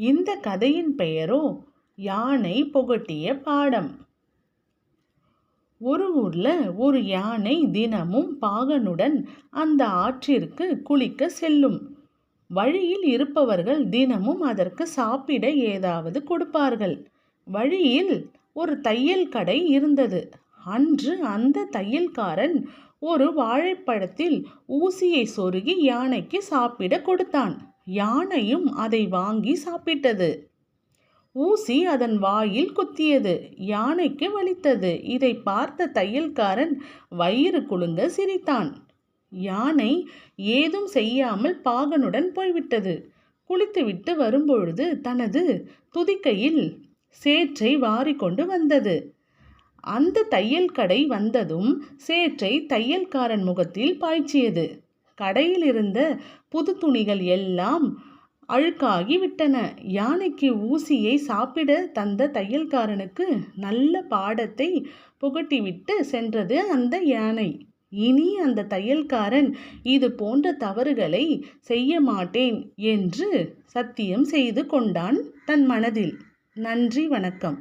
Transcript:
இந்த கதையின் பெயரோ யானை புகட்டிய பாடம். ஒரு ஊர்ல ஒரு யானை தினமும் பாகனுடன் அந்த ஆற்றிற்கு குளிக்க செல்லும். வழியில் இருப்பவர்கள் தினமும் அதற்கு சாப்பிட ஏதாவது கொடுப்பார்கள். வழியில் ஒரு தையல் கடை இருந்தது. அன்று அந்த தையல்காரன் ஒரு வாழைப்பழத்தில் ஊசியை சொருகி யானைக்கு சாப்பிட கொடுத்தான். யானையும் அதை வாங்கி சாப்பிட்டது. ஊசி அதன் வாயில் குத்தியது. யானைக்கு வலித்தது. இதை பார்த்த தையல்காரன் வயிறு குலுங்க சிரித்தான். யானை ஏதும் செய்யாமல் பாகனுடன் போய்விட்டது. குளித்துவிட்டு வரும்பொழுது தனது துதிக்கையில் சேற்றை வாரிக்கொண்டு வந்தது. அந்த தையல் கடை வந்ததும் சேற்றை தையல்காரன் முகத்தில் பாய்ச்சியது. கடையில் இருந்த புது துணிகள் எல்லாம் அழுக்காகி விட்டன. யானைக்கு ஊசியை சாப்பிட தந்த தையல்காரனுக்கு நல்ல பாடத்தை புகட்டிவிட்டு சென்றது அந்த யானை. இனி அந்த தையல்காரன் இது போன்ற தவறுகளை செய்ய மாட்டேன் என்று சத்தியம் செய்து கொண்டான் தன் மனதில். நன்றி வணக்கம்.